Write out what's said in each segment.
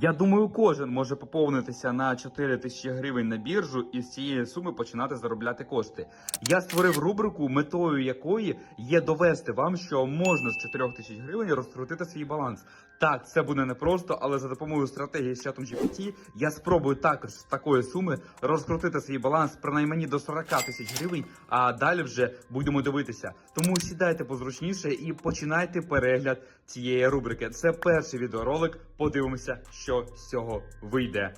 Я думаю, кожен може поповнитися на 4 тисячі гривень на біржу і з цієї суми починати заробляти кошти. Я створив рубрику, метою якої є довести вам, що можна з 4 тисяч гривень розкрутити свій баланс. Так, це буде непросто, але за допомогою стратегії з чатом GPT я спробую також з такої суми розкрутити свій баланс принаймні до 40 тисяч гривень, а далі вже будемо дивитися. Тому сідайте позручніше і починайте перегляд цієї рубрики. Це перший відеоролик. Подивимося, що з цього вийде.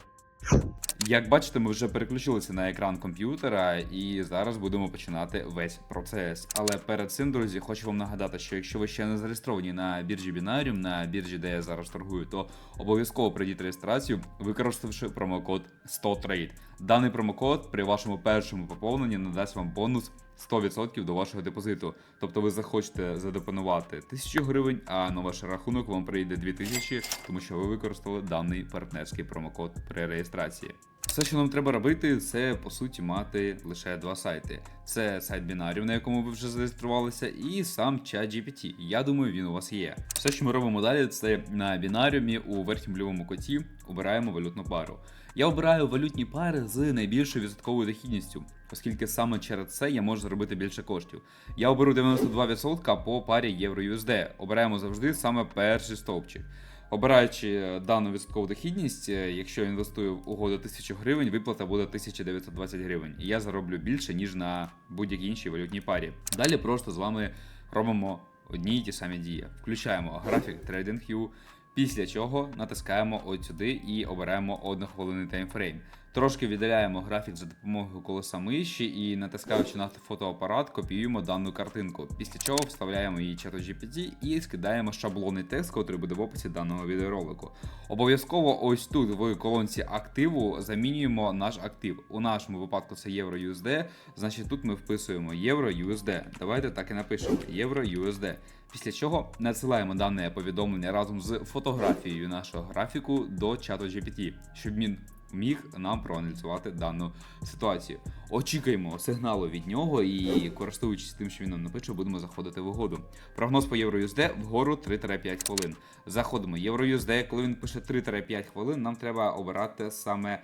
Як бачите, ми вже переключилися на екран комп'ютера і зараз будемо починати весь процес. Але перед цим, друзі, хочу вам нагадати, що якщо ви ще не зареєстровані на біржі Binarium, на біржі, де я зараз торгую, то обов'язково пройдіть реєстрацію, використавши промокод 100trade. Даний промокод при вашому першому поповненні надасть вам бонус 100% до вашого депозиту. Тобто ви захочете задепонувати 1000 гривень, а на ваш рахунок вам прийде 2000, тому що ви використали даний партнерський промокод при реєстрації. Все, що нам треба робити, це по суті мати лише два сайти: це сайт Binarium, на якому ви вже зареєструвалися, і сам чат GPT. Я думаю, він у вас є. Все, що ми робимо далі, це на Binarium у верхньому лівому коті обираємо валютну пару. Я обираю валютні пари з найбільшою відсотковою дохідністю, оскільки саме через це я можу заробити більше коштів. Я оберу 92% по парі євро-USD. Обираємо завжди саме перший стовпчик. Обираючи дану відсоткову дохідність, е, якщо я інвестую в угоду 1000 гривень, виплата буде 1920 гривень. І я зароблю більше, ніж на будь-якій іншій валютній парі. Далі просто з вами робимо одні й ті самі дії. Включаємо графік TradingView, після чого натискаємо от сюди і обираємо однохвилинний таймфрейм. Трошки віддаляємо графік за допомогою колеса миші і натискаючи на фотоапарат, копіюємо дану картинку. Після чого вставляємо її чату GPT і скидаємо шаблонний текст, який буде в описі даного відеоролику. Обов'язково ось тут в колонці активу замінюємо наш актив. У нашому випадку це євро USD, значить тут ми вписуємо євро USD. Давайте так і напишемо євро USD. Після чого надсилаємо дане повідомлення разом з фотографією нашого графіку до чату GPT, щоб він міг нам проаналізувати дану ситуацію. Очікуємо сигналу від нього і, користуючись тим, що він нам напише, будемо заходити в угоду. Прогноз по євро-USD вгору 3-5 хвилин. Заходимо. Євро-USD, коли він пише 3-5 хвилин, нам треба обирати саме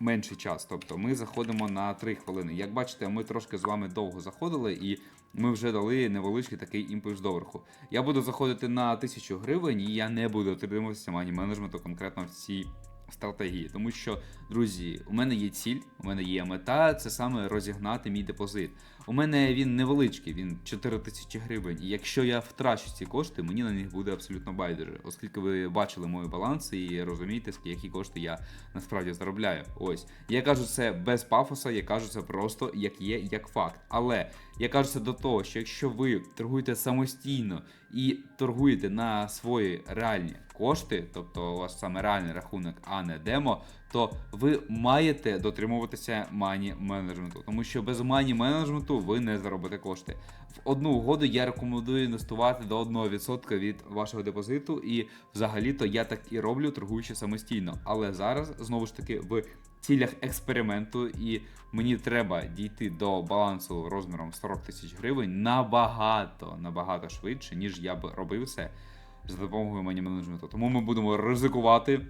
менший час. Тобто ми заходимо на 3 хвилини. Як бачите, ми трошки з вами довго заходили і. Ми вже дали невеличкий такий імпульс доверху. Я буду заходити на 1000 гривень, і я не буду отримуватися мані менеджменту конкретно в цій стратегії. Тому що, друзі, у мене є ціль, у мене є мета, це саме розігнати мій депозит. У мене він невеличкий, він 4 тисячі гривень. І якщо я втрачу ці кошти, мені на них буде абсолютно байдуже, оскільки ви бачили мої баланси і розумієте, які кошти я насправді заробляю. Ось я кажу це без пафоса, я кажу це просто як є, як факт. Але я кажу це до того, що якщо ви торгуєте самостійно і торгуєте на свої реальні кошти, тобто у вас саме реальний рахунок, а не демо, то ви маєте дотримуватися мані менеджменту, тому що без мані менеджменту ви не заробите кошти. В одну угоду я рекомендую інвестувати до 1% від вашого депозиту, і взагалі-то я так і роблю, торгуючи самостійно. Але зараз знову ж таки в цілях експерименту, і мені треба дійти до балансу розміром 40 тисяч гривень набагато набагато швидше, ніж я б робив це за допомогою мані менеджменту. Тому ми будемо ризикувати.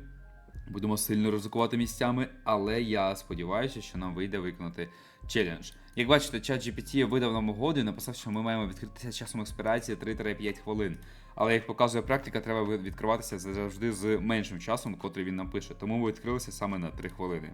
Будемо сильно ризикувати місцями, але я сподіваюся, що нам вийде виконати челендж. Як бачите, чат GPT видав нам угоду і написав, що ми маємо відкритися часом експірації 3-5 хвилин. Але як показує практика, треба відкриватися завжди з меншим часом, котрий він нам пише. Тому ми відкрилися саме на 3 хвилини.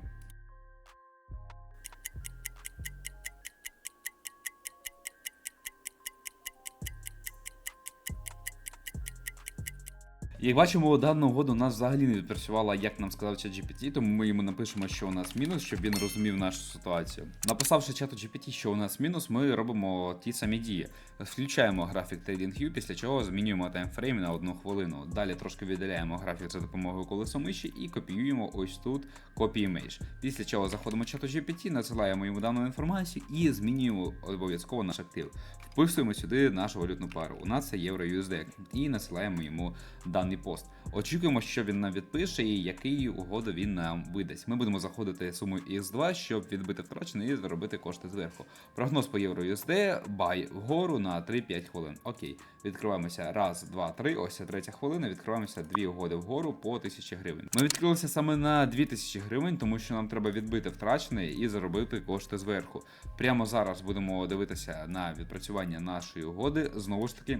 Як бачимо, дана угода у нас взагалі не відпрацювала, як нам сказав чат GPT, тому ми йому напишемо, що у нас мінус, щоб він розумів нашу ситуацію. Написавши чату GPT, що у нас мінус, ми робимо ті самі дії. Включаємо графік TradingView, після чого змінюємо таймфрейм на одну хвилину. Далі трошки віддаляємо графік за допомогою колеса миші і копіюємо ось тут копії мейдж. Після чого заходимо в чату GPT, надсилаємо йому дану інформацію і змінюємо обов'язково наш актив. Вписуємо сюди нашу валютну пару. У нас це євро USD і насилаємо йому даний даний пост. Очікуємо, що він нам відпише і який угоду він нам видасть. Ми будемо заходити сумою x2, щоб відбити втрачене і заробити кошти зверху. Прогноз по євро USD, бай вгору на 3-5 хвилин. Окей, відкриваємося. Раз, два, три. Ось третя хвилина. Відкриваємося дві угоди вгору по 1000 гривень. Ми відкрилися саме на 2000 гривень, тому що нам треба відбити втрачене і заробити кошти зверху. Прямо зараз будемо дивитися на відпрацювання нашої угоди. Знову ж таки.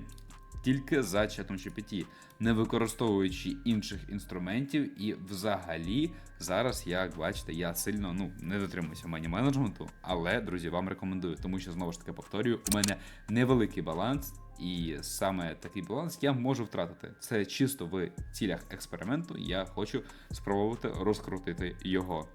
Тільки за чатом GPT, не використовуючи інших інструментів, і взагалі зараз, як бачите, я сильно ну не дотримуюся мані менеджменту, але друзі, вам рекомендую, тому що знову ж таки повторюю, у мене невеликий баланс, і саме такий баланс я можу втратити. Це чисто в цілях експерименту. Я хочу спробувати розкрутити його.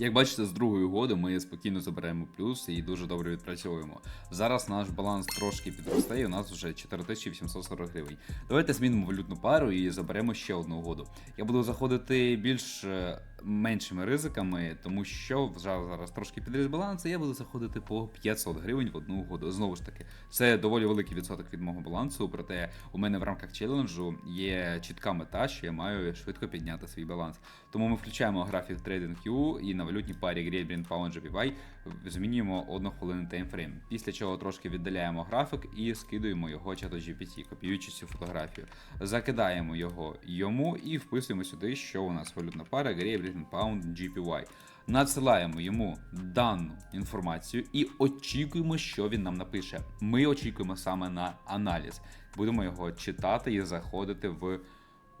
Як бачите, з другої угоди ми спокійно забираємо плюс і дуже добре відпрацьовуємо. Зараз наш баланс трошки підросте, і у нас вже 4840 гривень. Давайте змінимо валютну пару і заберемо ще одну угоду. Я буду заходити більш е, меншими ризиками, тому що вже зараз трошки підріз баланс, я буду заходити по 500 гривень в одну угоду. Знову ж таки, це доволі великий відсоток від мого балансу. Проте у мене в рамках челенджу є чітка мета, що я маю швидко підняти свій баланс. Тому ми включаємо графік TradingView і на валютній парі Great Pound GPY змінюємо одну хвилину таймфрейм. Після чого трошки віддаляємо графік і скидуємо його чату GPT, копіюючи цю фотографію. Закидаємо його йому і вписуємо сюди, що у нас валютна пара Great Pound GPY. Надсилаємо йому дану інформацію і очікуємо, що він нам напише. Ми очікуємо саме на аналіз. Будемо його читати і заходити в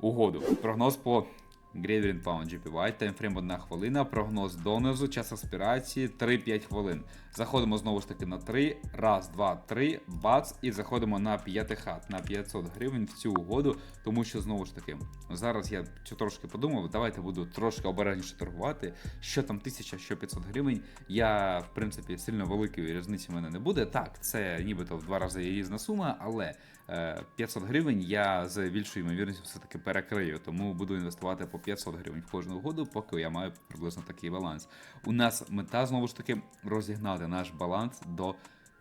угоду. Прогноз по Great Green GPY, таймфрейм 1 хвилина, прогноз донизу, час аспірації 3-5 хвилин. Заходимо знову ж таки на 3, раз, два, три, бац, і заходимо на 5 хат, на 500 гривень в цю угоду, тому що знову ж таки, зараз я трошки подумав, давайте буду трошки обережніше торгувати. Що там 1000, що 500 гривень. Я, в принципі, сильно великої різниці в мене не буде. Так, це нібито в два рази різна сума, але е, 500 гривень я з більшою ймовірністю все-таки перекрию, тому буду інвестувати по 500 гривень в кожну угоду, поки я маю приблизно такий баланс. У нас мета знову ж таки розігнати наш баланс до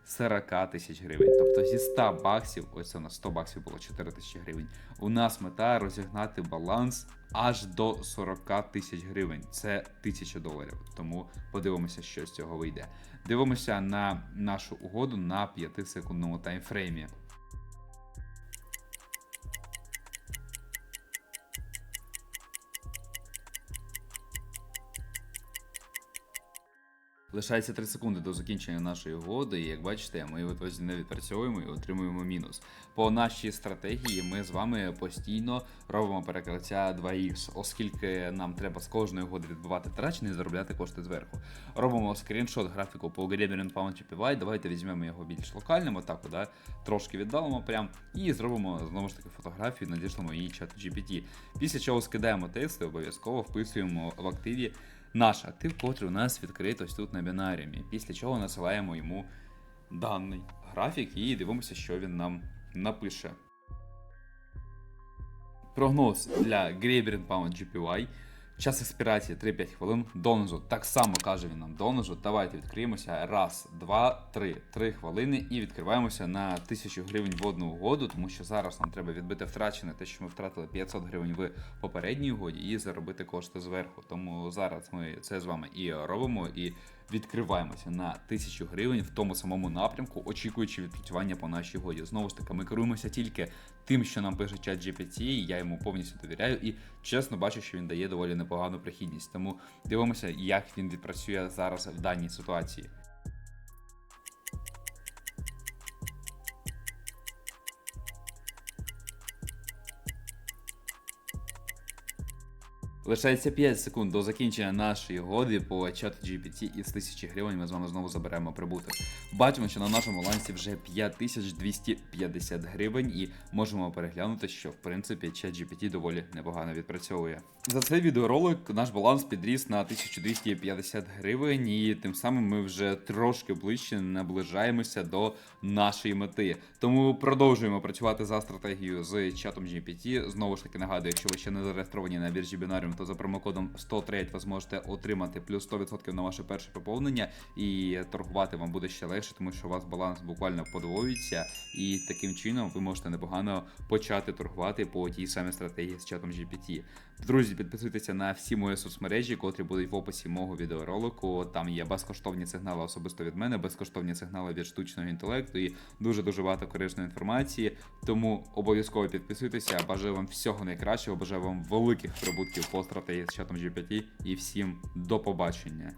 40 тисяч гривень. Тобто зі 100 баксів, ось це на 100 баксів було 4 тисячі гривень. У нас мета розігнати баланс аж до 40 тисяч гривень. Це 1000 доларів. Тому подивимося, що з цього вийде. Дивимося на нашу угоду на 5-секундному таймфреймі. Лишається 3 секунди до закінчення нашої угоди, і як бачите, ми в ітозі не відпрацьовуємо і отримуємо мінус. По нашій стратегії ми з вами постійно робимо перекриття 2х, оскільки нам треба з кожної угоди відбивати втрачені і заробляти кошти зверху. Робимо скріншот графіку по Pound GPY. Давайте візьмемо його більш локальним, отак, да? трошки віддалимо прям, і зробимо знову ж таки фотографію, надішлемо її чат GPT. Після чого скидаємо тести, обов'язково вписуємо в активі наш актив, котрий у нас відкрит ось тут на бінаріумі. Після чого насилаємо йому даний графік і дивимося, що він нам напише. Прогноз для Gradient Pound GPY. Час експірації 3-5 хвилин. Донозу. так само каже він нам донозу. Давайте відкриємося. Раз, два, три. Три хвилини і відкриваємося на 1000 гривень в одну угоду, тому що зараз нам треба відбити втрачене те, що ми втратили 500 гривень в попередній угоді, і заробити кошти зверху. Тому зараз ми це з вами і робимо, і відкриваємося на 1000 гривень в тому самому напрямку, очікуючи відпрацювання по нашій годі. Знову ж таки, ми керуємося тільки тим, що нам пише чат GPT, я йому повністю довіряю і чесно бачу, що він дає доволі непогану прихідність. Тому дивимося, як він відпрацює зараз в даній ситуації. Лишається 5 секунд до закінчення нашої годи по чату GPT і з 1000 гривень ми з вами знову заберемо прибуток. Бачимо, що на нашому балансі вже 5250 гривень, і можемо переглянути, що в принципі чат GPT доволі непогано відпрацьовує. За цей відеоролик наш баланс підріс на 1250 гривень, і тим самим ми вже трошки ближче наближаємося до нашої мети. Тому продовжуємо працювати за стратегією з чатом GPT. Знову ж таки нагадую, якщо ви ще не зареєстровані на біржі Binarium, то за промокодом 103 ви зможете отримати плюс 100% на ваше перше поповнення, і торгувати вам буде ще легше, тому що у вас баланс буквально подвоюється, і таким чином ви можете непогано почати торгувати по тій самій стратегії з чатом GPT. Друзі, підписуйтеся на всі мої соцмережі, котрі будуть в описі мого відеоролику. Там є безкоштовні сигнали особисто від мене, безкоштовні сигнали від штучного інтелекту і дуже дуже багато корисної інформації. Тому обов'язково підписуйтеся. Бажаю вам всього найкращого, бажаю вам великих прибутків по стратегії з чатом GPT і всім до побачення.